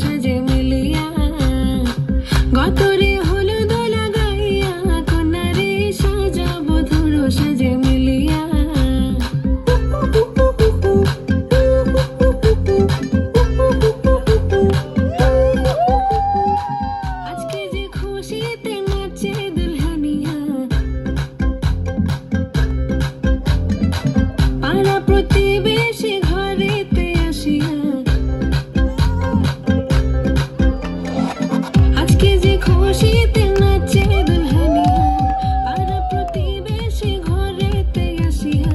সাজে মিলিয়া। গত খুশিতে নাচে আর প্রতিবেশী ঘরেতে আসিয়া,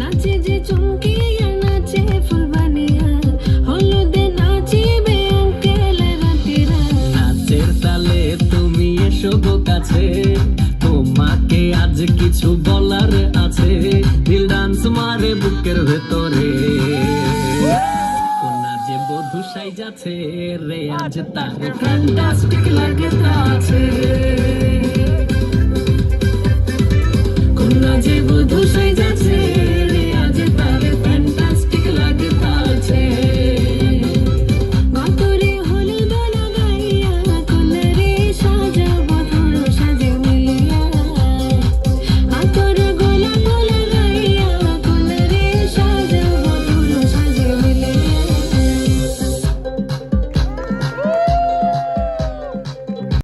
নাচে যে চমকিয়া, নাচে ফুলবানিয়া হলুদে নাচিবে আঙ্কেল রাতিরা। নাচের তালে তুমি এসো কাছে, তোমাকে আজ কিছু বলার আছে, দিল ডান্স মারে বুকের ভেতরে। যে বধু সাই যাচ্ছে রে আজ তার ফ্যান্টাস্টিক লাগে আছে।